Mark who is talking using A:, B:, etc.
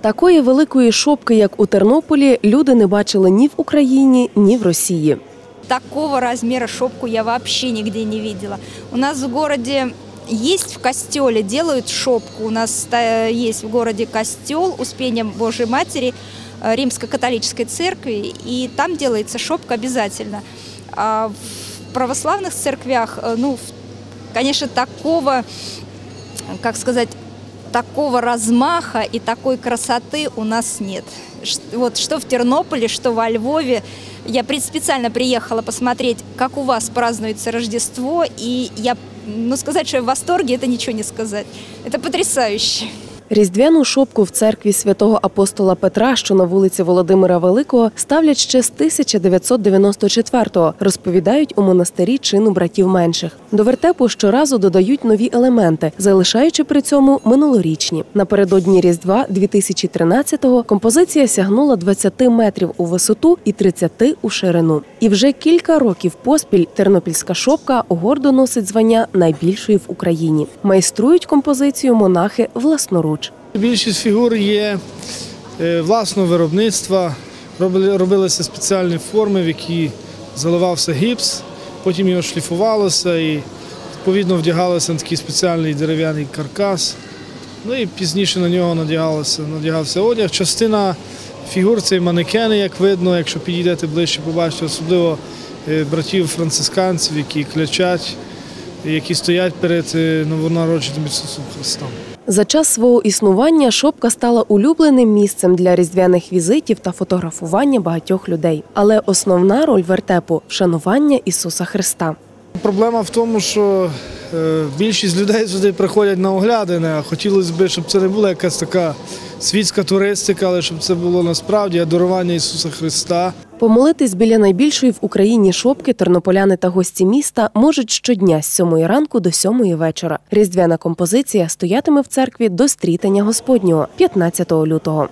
A: Такої великої шопки, як у Тернополі, люди не бачили ні в Україні, ні в Росії.
B: Такого размера шопку я вообще нигде не видела. У нас в городе есть в костеле, делают шопку. У нас ста- есть в городе костел Успения Божьей Матери э, Римско-католической церкви, и там делается шопка обязательно. А в православных церквях, э, ну, в- конечно, такого, как сказать, такого размаха и такой красоты у нас нет. Вот что в Тернополе, что во Львове. Я специально приехала посмотреть, как у вас празднуется Рождество, и я, ну, сказать, что я в восторге, это ничего не сказать. Это потрясающе.
A: Різдвяну шопку в церкві святого апостола Петра, що на вулиці Володимира Великого, ставлять ще з 1994-го, розповідають у монастирі чину братів менших. До вертепу щоразу додають нові елементи, залишаючи при цьому минулорічні. Напередодні Різдва 2013-го композиція сягнула 20 метрів у висоту і 30 у ширину. І вже кілька років поспіль тернопільська шопка гордо носить звання найбільшої в Україні. Майструють композицію монахи власноруч.
C: Більшість фігур є е, власного виробництва. Робилися спеціальні форми, в які заливався гіпс, потім його шліфувалося і відповідно вдягалося на такий спеціальний дерев'яний каркас. Ну і пізніше на нього надягалося, надягався одяг. Частина фігур це манекени, як видно, якщо підійдете ближче, побачите, особливо е, братів францисканців, які клячать, які стоять перед е, новонародженим Ісусом Христом.
A: За час свого існування шопка стала улюбленим місцем для різдвяних візитів та фотографування багатьох людей. Але основна роль вертепу вшанування Ісуса Христа.
C: Проблема в тому, що більшість людей сюди приходять на оглядини, а хотілося б, щоб це не була якась така світська туристика, але щоб це було насправді адорування Ісуса Христа.
A: Помолитись біля найбільшої в Україні шопки тернополяни та гості міста можуть щодня з 7 ранку до 7 вечора. Різдвяна композиція стоятиме в церкві до стрітання Господнього 15 лютого.